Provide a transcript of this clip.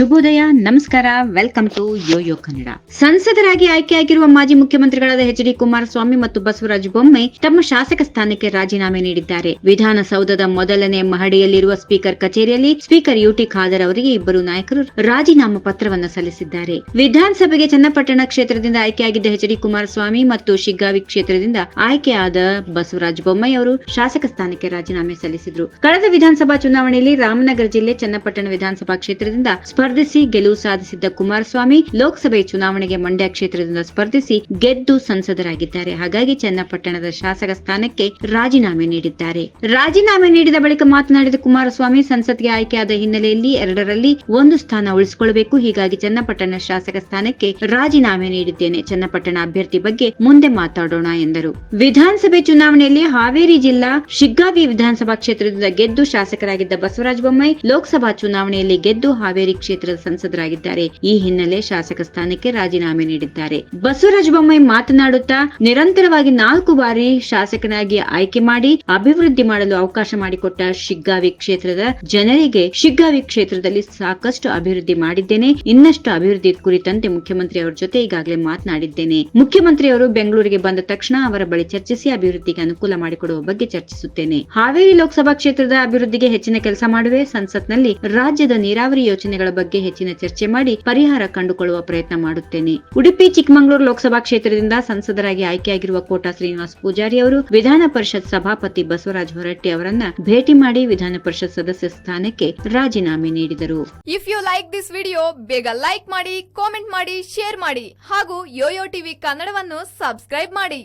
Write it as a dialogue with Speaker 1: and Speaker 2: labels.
Speaker 1: ಶುಭೋದಯ, ನಮಸ್ಕಾರ welcome to Yoyo Kannada ಸಂಸದರಾಗಿ ಆಯ್ಕೆಯಾಗಿರುವ ಮಾಜಿ ಮುಖ್ಯಮಂತ್ರಿಗಳಾದ ಎಚ್ ಡಿ ಕುಮಾರಸ್ವಾಮಿ ಮತ್ತು ಬಸವರಾಜ ಬೊಮ್ಮಾಯಿ ತಮ್ಮ ಶಾಸಕ ಸ್ಥಾನಕ್ಕೆ ರಾಜೀನಾಮೆ ನೀಡಿದ್ದಾರೆ. ವಿಧಾನಸೌಧದ ಮೊದಲನೇ ಮಹಡಿಯಲ್ಲಿರುವ ಸ್ಪೀಕರ್ ಕಚೇರಿಯಲ್ಲಿ ಸ್ಪೀಕರ್ ಯುಟಿ ಖಾದರ್ ಅವರಿಗೆ ಇಬ್ಬರು ನಾಯಕರು ರಾಜೀನಾಮೆ ಪತ್ರವನ್ನು ಸಲ್ಲಿಸಿದ್ದಾರೆ. ವಿಧಾನಸಭೆಗೆ ಚನ್ನಪಟ್ಟಣ ಕ್ಷೇತ್ರದಿಂದ ಆಯ್ಕೆಯಾಗಿದ್ದ ಎಚ್ ಡಿ ಕುಮಾರಸ್ವಾಮಿ ಮತ್ತು ಶಿಗ್ಗಾವಿ ಕ್ಷೇತ್ರದಿಂದ ಆಯ್ಕೆಯಾದ ಬಸವರಾಜ ಬೊಮ್ಮಾಯಿ ಅವರು ಶಾಸಕ ಸ್ಥಾನಕ್ಕೆ ರಾಜೀನಾಮೆ ಸಲ್ಲಿಸಿದ್ರು. ಕಳೆದ ವಿಧಾನಸಭಾ ಚುನಾವಣೆಯಲ್ಲಿ ರಾಮನಗರ ಜಿಲ್ಲೆ ಚನ್ನಪಟ್ಟಣ ವಿಧಾನಸಭಾ ಕ್ಷೇತ್ರದಿಂದ ಸ್ಪರ್ಧಿಸಿ ಗೆಲುವು ಸಾಧಿಸಿದ್ದ ಕುಮಾರಸ್ವಾಮಿ ಲೋಕಸಭೆ ಚುನಾವಣೆಗೆ ಮಂಡ್ಯ ಕ್ಷೇತ್ರದಿಂದ ಸ್ಪರ್ಧಿಸಿ ಗೆದ್ದು ಸಂಸದರಾಗಿದ್ದಾರೆ. ಹಾಗಾಗಿ ಚನ್ನಪಟ್ಟಣದ ಶಾಸಕ ಸ್ಥಾನಕ್ಕೆ ರಾಜೀನಾಮೆ ನೀಡಿದ್ದಾರೆ. ರಾಜೀನಾಮೆ ನೀಡಿದ ಬಳಿಕ ಮಾತನಾಡಿದ ಕುಮಾರಸ್ವಾಮಿ, ಸಂಸತ್ಗೆ ಆಯ್ಕೆಯಾದ ಹಿನ್ನೆಲೆಯಲ್ಲಿ ಎರಡರಲ್ಲಿ ಒಂದು ಸ್ಥಾನ ಉಳಿಸಿಕೊಳ್ಳಬೇಕು. ಹೀಗಾಗಿ ಚನ್ನಪಟ್ಟಣ ಶಾಸಕ ಸ್ಥಾನಕ್ಕೆ ರಾಜೀನಾಮೆ ನೀಡಿದ್ದೇನೆ. ಚನ್ನಪಟ್ಟಣ ಅಭ್ಯರ್ಥಿ ಬಗ್ಗೆ ಮುಂದೆ ಮಾತಾಡೋಣ ಎಂದರು. ವಿಧಾನಸಭೆ ಚುನಾವಣೆಯಲ್ಲಿ ಹಾವೇರಿ ಜಿಲ್ಲಾ ಶಿಗ್ಗಾವಿ ವಿಧಾನಸಭಾ ಕ್ಷೇತ್ರದಿಂದ ಗೆದ್ದು ಶಾಸಕರಾಗಿದ್ದ ಬಸವರಾಜ ಬೊಮ್ಮಾಯಿ ಲೋಕಸಭಾ ಚುನಾವಣೆಯಲ್ಲಿ ಗೆದ್ದು ಹಾವೇರಿ ಕ್ಷೇತ್ರದ ಸಂಸದರಾಗಿದ್ದಾರೆ. ಈ ಹಿನ್ನೆಲೆ ಶಾಸಕ ಸ್ಥಾನಕ್ಕೆ ರಾಜೀನಾಮೆ ನೀಡಿದ್ದಾರೆ. ಬಸವರಾಜ ಬೊಮ್ಮಾಯಿ ಮಾತನಾಡುತ್ತಾ ನಿರಂತರವಾಗಿ ನಾಲ್ಕು ಬಾರಿ ಶಾಸಕನಾಗಿ ಆಯ್ಕೆ ಮಾಡಿ ಅಭಿವೃದ್ಧಿ ಮಾಡಲು ಅವಕಾಶ ಮಾಡಿಕೊಟ್ಟ ಶಿಗ್ಗಾವಿ ಕ್ಷೇತ್ರದ ಜನರಿಗೆ ಶಿಗ್ಗಾವಿ ಕ್ಷೇತ್ರದಲ್ಲಿ ಸಾಕಷ್ಟು ಅಭಿವೃದ್ಧಿ ಮಾಡಿದ್ದೇನೆ. ಇನ್ನಷ್ಟು ಅಭಿವೃದ್ಧಿ ಕುರಿತಂತೆ ಮುಖ್ಯಮಂತ್ರಿ ಅವರ ಜೊತೆ ಈಗಾಗಲೇ ಮಾತನಾಡಿದ್ದೇನೆ. ಮುಖ್ಯಮಂತ್ರಿಯವರು ಬೆಂಗಳೂರಿಗೆ ಬಂದ ತಕ್ಷಣ ಅವರ ಬಳಿ ಚರ್ಚಿಸಿ ಅಭಿವೃದ್ಧಿಗೆ ಅನುಕೂಲ ಮಾಡಿಕೊಡುವ ಬಗ್ಗೆ ಚರ್ಚಿಸುತ್ತೇನೆ. ಹಾವೇರಿ ಲೋಕಸಭಾ ಕ್ಷೇತ್ರದ ಅಭಿವೃದ್ಧಿಗೆ ಹೆಚ್ಚಿನ ಕೆಲಸ ಮಾಡುವೆ. ಸಂಸತ್ನಲ್ಲಿ ರಾಜ್ಯದ ನೀರಾವರಿ ಯೋಜನೆಗಳ ಬಗ್ಗೆ ಹೆಚ್ಚಿನ ಚರ್ಚೆ ಮಾಡಿ ಪರಿಹಾರ ಕಂಡುಕೊಳ್ಳುವ ಪ್ರಯತ್ನ ಮಾಡುತ್ತೇನೆ. ಉಡುಪಿ, ಚಿಕ್ಕಮಗಳೂರು ಲೋಕಸಭಾ ಕ್ಷೇತ್ರದಿಂದ ಸಂಸದರಾಗಿ ಆಯ್ಕೆಯಾಗಿರುವ ಕೋಟಾ ಶ್ರೀನಿವಾಸ್ ಪೂಜಾರಿ ಅವರು ವಿಧಾನ ಪರಿಷತ್ ಸಭಾಪತಿ ಬಸವರಾಜ ಹೊರಟ್ಟಿ ಅವರನ್ನ ಭೇಟಿ ಮಾಡಿ ವಿಧಾನ ಪರಿಷತ್ ಸದಸ್ಯ ಸ್ಥಾನಕ್ಕೆ ರಾಜೀನಾಮೆ ನೀಡಿದರು.
Speaker 2: If you like this video ಬೇಗ ಲೈಕ್ ಮಾಡಿ ಕಾಮೆಂಟ್ ಮಾಡಿ ಶೇರ್ ಮಾಡಿ ಹಾಗೂ ಯೋಯೋ ಟಿವಿ ಕನ್ನಡವನ್ನು ಸಬ್ಸ್ಕ್ರೈಬ್ ಮಾಡಿ.